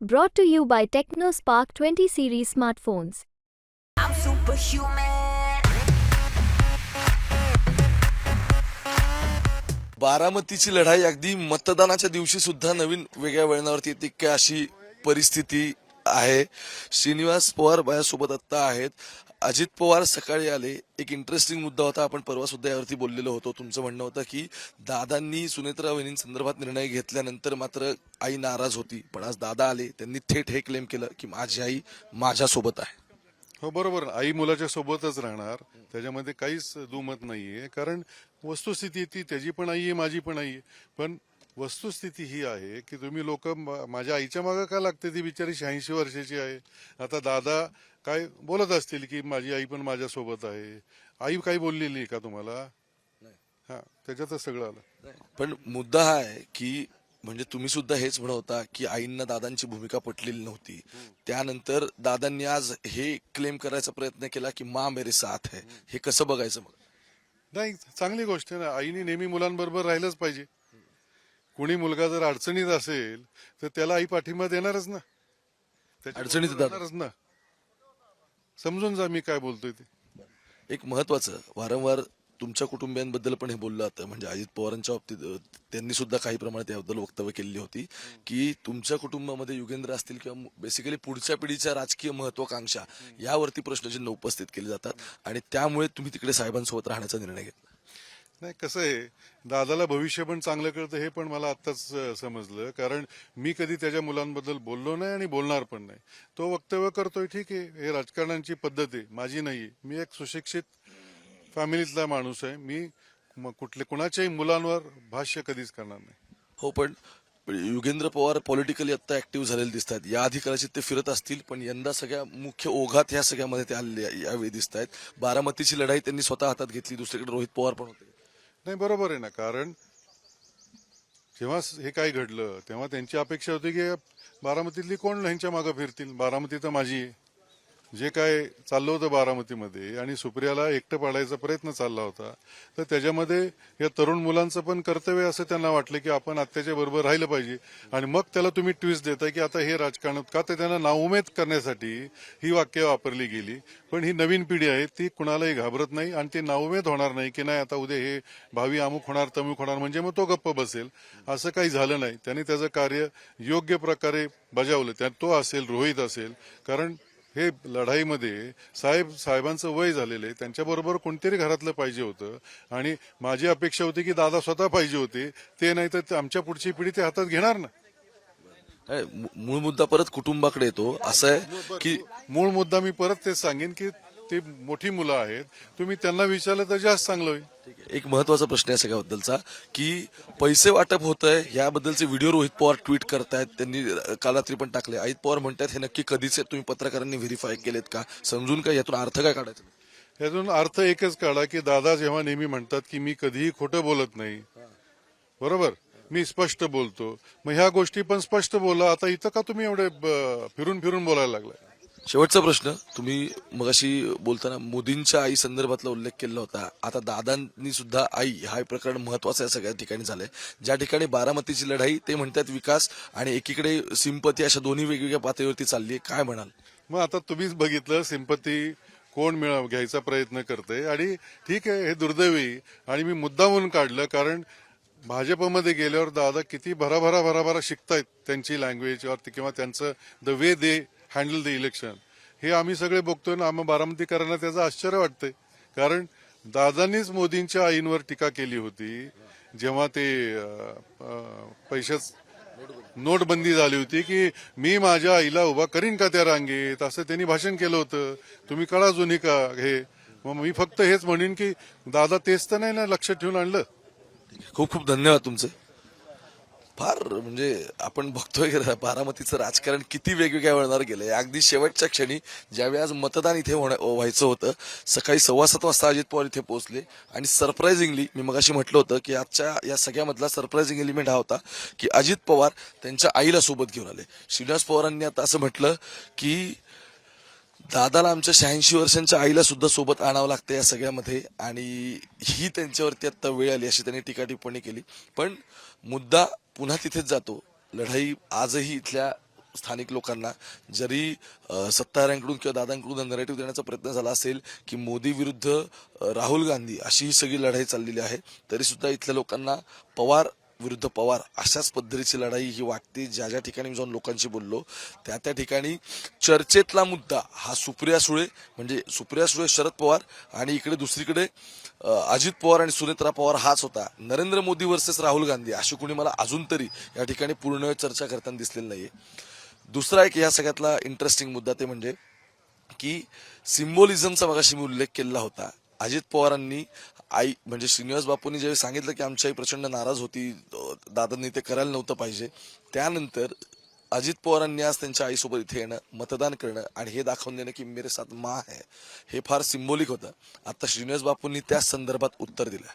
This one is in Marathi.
Brought to you by TechnoSpark 20 series smartphones. I'm superhuman. बारामतीची लढाई अगदी मतदानाच्या दिवशी सुद्धा नवीन वेगळ्या वळणावरती येते काय अशी परिस्थिती आहे श्रीनिवास पवार माझ्यासोबत आत्ता आहेत अजित पवार सकाळी आले. एक इंटरेस्टिंग मुद्दा होता. आपण परवा सुद्धा यावरती बोललेलो होतो. तुमचं म्हणणं होतं की दादांनी सुनेत्रा वहिनींसंदर्भात निर्णय घेतल्यानंतर मात्र आई नाराज होती. पण आज दादा आले. त्यांनी थेट हे क्लेम केलं की माझी आई माझ्यासोबत आहे. हो बरोबर. आई मुलाच्या सोबतच राहणार. त्याच्यामध्ये काहीच दुमत नाहीये. कारण वस्तुस्थिती ती त्याची पण आई आहे माझी पण आई आहे. पण वस्तुस्थिती ही आहे की तुम्ही लोक माझ्या आईच्या मागं का लागते ती बिचारी शहाऐंशी वर्षाची आहे? आता दादा काय बोलत असतील की माझी आई पण माझ्या सोबत आहे? आई काही बोललेली आहे का तुम्हाला? हा त्याच्यातच सगळं आलं. पण मुद्दा हा आहे की म्हणजे तुम्ही सुद्धा हेच म्हणवता की आईंना दादांची भूमिका पटलेली नव्हती. त्यानंतर दादांनी आज हे क्लेम करायचा प्रयत्न केला की मा मेरे साथ है. हे कसं बघायचं मग? नाही चांगली गोष्ट आहे ना. आईने नेहमी मुलांबरोबर राहिलंच पाहिजे. कुणी मुलगा जर अडचणीत असेल तर त्याला आई पाठिंबा देणारच ना. अडचणीत. राहणारच ना. समजून जा मी काय बोलतोय ते. एक महत्वाचं वारंवार तुमच्या कुटुंबियांबद्दल पण हे बोललं जातं. म्हणजे अजित पवारांच्या बाबतीत त्यांनी सुद्धा काही प्रमाणात याबद्दल वक्तव्य केलेली होती की तुमच्या कुटुंबामध्ये युगेंद्र असतील किंवा बेसिकली पुढच्या पिढीच्या राजकीय महत्वाकांक्षा यावरती प्रश्नचिन्ह उपस्थित केले जातात. आणि त्यामुळे तुम्ही तिकडे साहेबांसोबत राहण्याचा निर्णय घेतला. नाही कसं आहे दादाला भविष्य पण चांगलं कळतं हे पण मला आत्ताच समजलं. कारण मी कधी त्याच्या मुलांबद्दल बोललो नाही आणि बोलणार पण नाही. तो वक्तव्य करतोय ठीक आहे हे राजकारणांची पद्धत आहे माझी नाही मी एक सुशिक्षित फॅमिलीतला माणूस आहे. मी कुठले कुणाच्याही मुलांवर भाष्य कधीच करणार नाही. हो पण युगेंद्र पवार पॉलिटिकली आत्ता ऍक्टिव्ह झालेले दिसतात या आधी ते फिरत असतील पण यंदा सगळ्या मुख्य ओघात ह्या सगळ्यामध्ये ते आलेले यावेळी दिसत आहेत बारामतीची लढाई त्यांनी स्वतः हातात घेतली दुसरीकडे रोहित पवार पण होते. नाही बरोबर आहे ना. कारण जेव्हा हे काय घडलं तेव्हा त्यांची अपेक्षा होती की बारामतीतली कोण ह्यांच्या मागे फिरतील? बारामती तर माझी आहे. जे काय चाललं होतं बारामतीमध्ये आणि सुप्रियाला एकटं पाडायचा प्रयत्न चालला होता तर त्याच्यामध्ये या तरुण मुलांचं पण कर्तव्य असं त्यांना वाटलं की आपण आत्याच्या बरोबर राहिलं पाहिजे. आणि मग त्याला तुम्ही ट्विस्ट देताय की आता हे राजकारण का तर त्यांना नाउमेद करण्यासाठी ही वाक्य वापरली गेली. पण ही नवीन पिढी आहे ती कुणालाही घाबरत नाही आणि ती नाउमेद होणार नाही की नाही आता उद्या हे भावी अमुक होणार तमुक होणार म्हणजे मग तो गप्प बसेल. असं काही झालं नाही. त्याने त्याचं कार्य योग्य प्रकारे बजावलं. त्या तो असेल रोहित असेल. कारण हे लढाईमध्ये साहेब साहेबांचं वय झालेलं आहे. त्यांच्याबरोबर कोणतरी घरातलं पाहिजे होतं. आणि माझी अपेक्षा होती की दादा स्वतः पाहिजे होते. ते नाही तर आमच्या पुढची पिढी ते हातात घेणार ना. मूळ मुद्दा परत कुटुंबाकडे येतो. असं आहे की मूळ मुद्दा मी परत तेच सांगेन की ते मोठी मुलं आहेत. तुम्ही त्यांना विचारलं तर जास्त चांगलं होईल. एक महत्त्वाचा प्रश्न आहे सगळ्याबद्दलचा की पैसे वाटप होत आहे याबद्दलचे व्हिडिओ रोहित पवार ट्विट करतायत त्यांनी कालात्री काल रात्री पण टाकले. अजित पवार म्हणतात हे नक्की कधीच तुम्ही पत्रकारांनी व्हेरीफाय केलेत का? समजून का यातून अर्थ काय काढायचा? यातून अर्थ एकच काढा की दादा जेव्हा नेहमी म्हणतात की मी कधीही खोटं बोलत नाही. बरोबर? मी स्पष्ट बोलतो. मग ह्या गोष्टी पण स्पष्ट बोला. आता इथं का तुम्ही एवढे फिरून फिरून बोलायला लागलाय? शेवटचा प्रश्न. तुम्ही मगाशी बोलताना मोदींच्या आई संदर्भातला उल्लेख केला होता. आता दादांनी सुद्धा आई हा प्रकरण महत्वाचं आहे सगळ्या ठिकाणी झालंय. ज्या ठिकाणी बारामतीची लढाई ते म्हणतात विकास आणि एकीकडे सिंपती अशा दोन्ही वेगवेगळ्या पातळीवरती चालली आहे. काय म्हणाल? मग आता तुम्हीच बघितलं सिंपती कोण मिळव घ्यायचा प्रयत्न करते आणि ठीक आहे हे दुर्दैवी आणि मी मुद्दामून काढलं कारण भाजपमध्ये गेल्यावर दादा किती भराभरा भराभरा शिकतायत त्यांची लँग्वेज किंवा त्यांचं the way they handle the election हे आम्ही सगळे बघतोय ना आम्ही बारामतीकरांना त्याचं आश्चर्य वाटतंय. कारण दादांनीच मोदींच्या आईंवर टीका केली होती जेव्हा ते पैशाच नोटबंदी झाली होती की मी माझ्या आईला उभा करीन का त्या रांगेत? असं त्यांनी भाषण केलं होतं. तुम्ही कळा जुनी का हे? मग मी फक्त हेच म्हणेन की दादा तेच तर नाही ना लक्ष ठेवून आणलं. खूप खूप धन्यवाद तुमचं. फार म्हणजे आपण बघतोय की बारामतीचं राजकारण किती वेगवेगळ्या वळणार गेलंय. अगदी शेवटच्या क्षणी ज्यावेळी आज मतदान इथे होणं- व्हायचं होतं सकाळी सव्वा सात वाजता अजित पवार इथे पोहोचले. आणि सरप्रायझिंगली मी मगाशी म्हटलं होतं की आजच्या या सगळ्यामधला सरप्राइझिंग एलिमेंट हा होता की अजित पवार त्यांच्या आईला सोबत घेऊन आले. श्रीनिवास पवारांनी आता असं म्हटलं की दादाला आमच्या शहाऐंशी वर्षांच्या आईला सुद्धा सोबत आणावं लागतं या सगळ्यामध्ये आणि ही त्यांच्यावरती आत्ता वेळ आली अशी त्यांनी टीका टिप्पणी केली. पण मुद्दा पुन्हा तिथेच जातो. लढाई आजही इथल्या स्थानिक लोकांना जरी सत्ताऱ्यांकडून सत्ताधाऱ्यांकडून किंवा दादांकडून नरेटिव्ह देण्याचा प्रयत्न झाला असेल की मोदी विरुद्ध राहुल गांधी अशी ही सगळी लढाई चाललेली आहे तरी सुद्धा इथल्या लोकांना पवार विरुद्ध पवार अशाच पद्धतीची लढाई ही वाटते. ज्या ज्या ठिकाणी मी जाऊन लोकांशी बोललो त्या त्या ठिकाणी चर्चेतला मुद्दा हा सुप्रिया सुळे म्हणजे सुप्रिया सुळे शरद पवार आणि इकडे दुसरीकडे अजित पवार आणि सुनेत्रा पवार हाच होता. नरेंद्र मोदी वर्सेस राहुल गांधी अशी कोणी मला अजून तरी या ठिकाणी पूर्ण चर्चा करताना दिसलेली नाहीये. दुसरा एक या सगळ्यातला इंटरेस्टिंग मुद्दा ते म्हणजे की सिम्बोलिझमचा मगाशी मी उल्लेख केलेला होता. अजित पवारांनी आई म्हणजे श्रीनिवास बापूंनी ज्यावेळी सांगितलं की आमची आई प्रचंड नाराज होती दादांनी ते करायला नव्हतं पाहिजे त्यानंतर अजित पवारांनी आज त्यांच्या आईसोबत इथे येणं मतदान करणं आणि हे दाखवून देणं की मेरे साथ माँ है हे फार सिम्बॉलिक होतं. आता श्रीनिवास बापूंनी त्याच संदर्भात उत्तर दिलं.